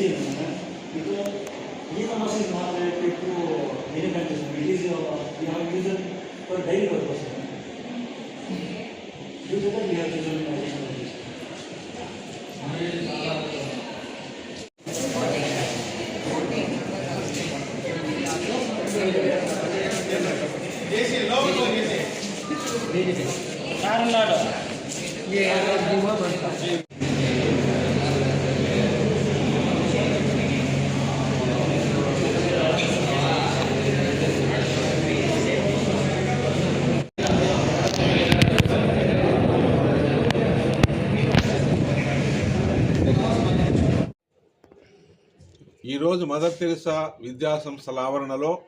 uh, to that, we have chosen uh, e-commerce. ఈరోజు mother Teresa విద్యా సంస్థల ఆవరణలో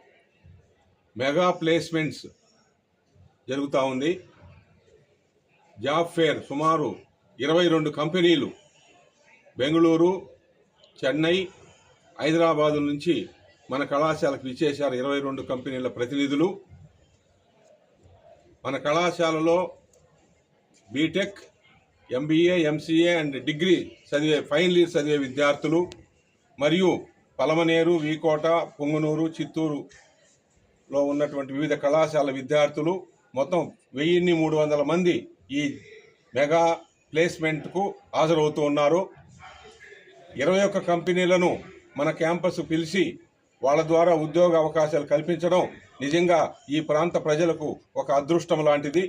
మెగా ప్లేస్మెంట్స్ జరుగుతూ ఉంది. జాబ్ ఫేర్ సుమారు ఇరవై రెండు కంపెనీలు బెంగళూరు చెన్నై హైదరాబాదు నుంచి మన కళాశాలకు విచ్చేశారు ఇరవై రెండు కంపెనీల ప్రతినిధులు. మన కళాశాలలో BTech MBA MCA and degree చదివే ఫైనల్ ఇయర్ చదివే విద్యార్థులు మరియు పలమనేరు వీకోట పొంగునూరు చిత్తూరులో ఉన్నటువంటి వివిధ కళాశాల విద్యార్థులు మొత్తం వెయ్యిన్ని మూడు వందల మంది ఈ మెగా ప్లేస్మెంట్కు హాజరవుతూ ఉన్నారు. ఇరవై ఒక్క కంపెనీలను మన క్యాంపస్ పిలిచి వాళ్ళ ద్వారా ఉద్యోగ అవకాశాలు కల్పించడం నిజంగా ఈ ప్రాంత ప్రజలకు ఒక అదృష్టం లాంటిది.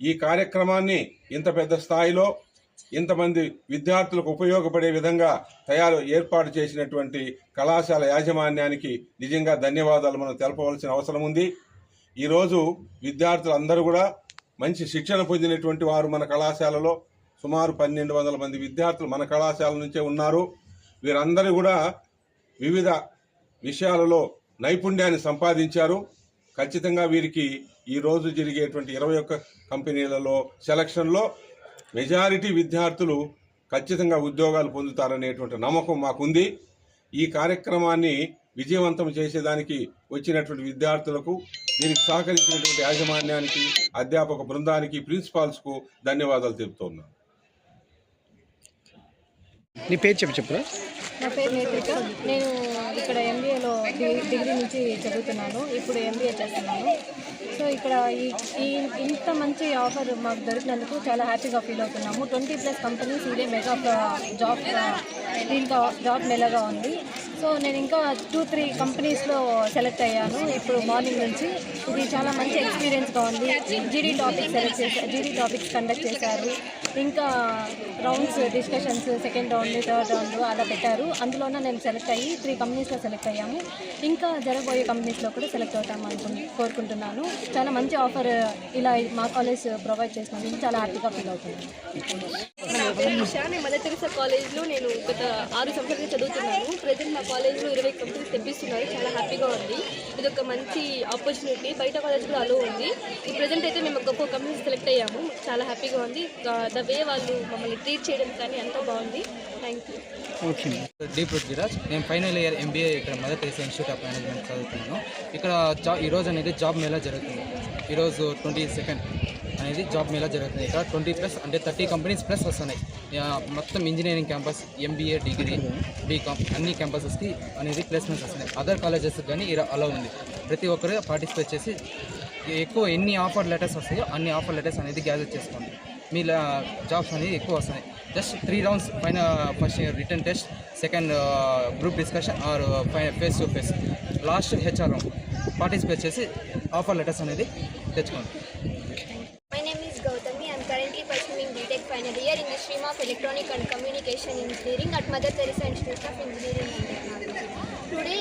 ఈ కార్యక్రమాన్ని ఇంత పెద్ద స్థాయిలో ఇంతమంది విద్యార్థులకు ఉపయోగపడే విధంగా తయారు ఏర్పాటు చేసినటువంటి కళాశాల యాజమాన్యానికి నిజంగా ధన్యవాదాలు మనం తెలపవలసిన అవసరం ఉంది. ఈరోజు విద్యార్థులు అందరూ కూడా మంచి శిక్షణ పొందినటువంటి వారు మన కళాశాలలో. సుమారు పన్నెండు వందల మంది విద్యార్థులు మన కళాశాల నుంచే ఉన్నారు. వీరందరూ కూడా వివిధ విషయాలలో నైపుణ్యాన్ని సంపాదించారు. ఖచ్చితంగా వీరికి ఈ రోజు జరిగేటువంటి ఇరవై ఒక్క కంపెనీలలో సెలక్షన్లో మెజారిటీ విద్యార్థులు ఖచ్చితంగా ఉద్యోగాలు పొందుతారనేటువంటి నమ్మకం మాకుంది. ఈ కార్యక్రమాన్ని విజయవంతం చేసేదానికి వచ్చినటువంటి విద్యార్థులకు దీనికి సహకరించినటువంటి యాజమాన్యానికి అధ్యాపక బృందానికి ప్రిన్సిపాల్స్కు ధన్యవాదాలు తెలుపుతున్నాను నీ పేరు చెప్పు చెప్పురా నా పేరు నేత్రిక. నేను ఇక్కడ ఎంబీఏలో డిగ్రీ నుంచి చదువుతున్నాను. ఇప్పుడు ఎంబీఏ చేస్తున్నాను. సో ఇక్కడ ఈ ఇంత మంచి ఆఫర్ మాకు దొరికినందుకు చాలా హ్యాపీగా ఫీల్ అవుతున్నాము. ట్వంటీ ప్లస్ కంపెనీస్ ఇదే మెగా జాబ్ దీంట్లో జాబ్ మెల్లగా ఉంది. సో నేను ఇంకా టూ త్రీ కంపెనీస్లో సెలెక్ట్ అయ్యాను ఇప్పుడు మార్నింగ్ నుంచి. ఇది చాలా మంచి ఎక్స్పీరియన్స్గా ఉంది. జీడీ టాపిక్ సెలెక్ట్ చేశారు జీడీ టాపిక్స్ కండక్ట్ చేశారు. ఇంకా rounds discussions second round third round అలా పెట్టారు. అందులోనే నేను సెలెక్ట్ అయ్యి త్రీ కంపెనీస్లో సెలెక్ట్ అయ్యాము. ఇంకా జరగబోయే కంపెనీస్లో కూడా సెలెక్ట్ అవుతాము అనుకుని కోరుకుంటున్నాను. చాలా మంచి ఆఫర్ ఇలా మా కాలేజ్ ప్రొవైడ్ చేసినందుకు చాలా హ్యాపీగా ఫీల్ అవుతున్నాను. ఉషా నేను మదర్ తెరిసా కాలేజ్లో నేను గత ఆరు సంవత్సరాలుగా చదువుతున్నాను. ప్రజెంట్ మా కాలేజ్లో ఇరవై కంపెనీస్ తెప్పిస్తున్నారు. చాలా హ్యాపీగా ఉంది. ఇది ఒక మంచి ఆపర్చునిటీ. బయట కాలేజ్ కూడా అలో ఉంది. ఈ ప్రజెంట్ అయితే మేము గొప్ప కంపెనీస్ సెలెక్ట్ అయ్యాము. చాలా హ్యాపీగా ఉంది. ద వే వాళ్ళు మమ్మల్ని ట్రీట్ చేయడం కానీ అంతా బాగుంది. Thank you. Okay D Prithviraj నేను ఫైనల్ ఇయర్ ఎంబీఏ ఇక్కడ Mother Teresa Institute of Management చదువుతున్నాను. ఇక్కడ జా ఈరోజు అనేది జాబ్ మేళా జరుగుతుంది. ఈరోజు ట్వంటీ సెకండ్. అనేది జాబ్ మేళా జరుగుతుంది. ఇక్కడ ట్వంటీ ప్లస్ అంటే థర్టీ కంపెనీస్ ప్లస్ వస్తున్నాయి. మొత్తం engineering campus MBA degree BCom అన్ని క్యాంపసెస్కి అనేది ప్లేస్మెంట్స్ వస్తున్నాయి. అదర్ కాలేజెస్ కానీ ఇలా అలా ఉంది. ప్రతి ఒక్కరు పార్టిసిపేట్ చేసి ఎక్కువ ఎన్ని ఆఫర్ లెటర్స్ వస్తాయో అన్ని ఆఫర్ లెటర్స్ అనేది గ్యాదర్ చేసుకోండి. మీ జాబ్స్ అనేది ఎక్కువ వస్తున్నాయి. జస్ట్ త్రీ రౌండ్స్ పైన first written test second group discussion or face to face last HR round participate చేసి ఆఫర్ లెటర్స్ అనేది తెచ్చుకోండి. Electronic and Communication Engineering at Mother Teresa Institute of Engineering and Technology. Today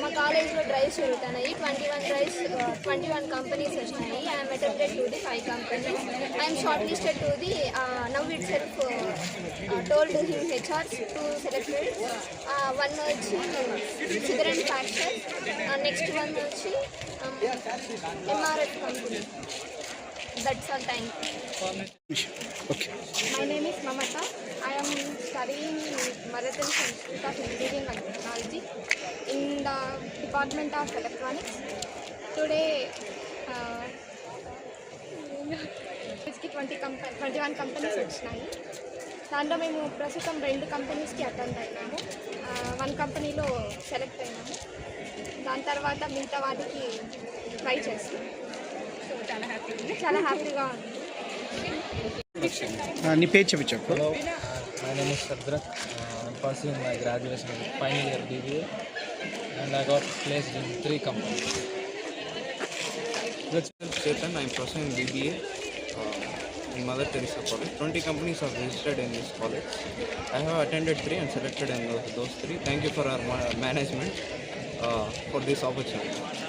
మా కాలేజ్లో drives జరుగుతున్నాయి. Twenty one drives twenty one companies వచ్చినాయి I'm attempted to the five companies I'm short listed to the now itself told him HRs to selected one వచ్చి సిగరెంట్ ఫ్యాక్చర్ next one వచ్చి MRF company that's all thank okay My name is Mamata. I am studying Marathon Institute of Engineering and Technology in the Department of Electronics. Today, uh, కి twenty company twenty one companies వచ్చినాయి దాంట్లో మేము ప్రస్తుతం రెండు కంపెనీస్కి attend అయినాము one కంపెనీలో select అయినాము దాని తర్వాత మిగతా వాటికి ట్రై చేస్తాం చాలా హ్యాపీ చాలా హ్యాపీగా ఉంది నీ పేరు చెప్పు చెప్పు. Uh, pursuing my graduation in final year BBA and I got placed in three companies. This is Chetan. I'm pursuing BBA uh, in Mother Teresa College. 20 companies are registered in this college. I have attended three and selected in those, those three. Thank you for our ma- management uh, for this opportunity.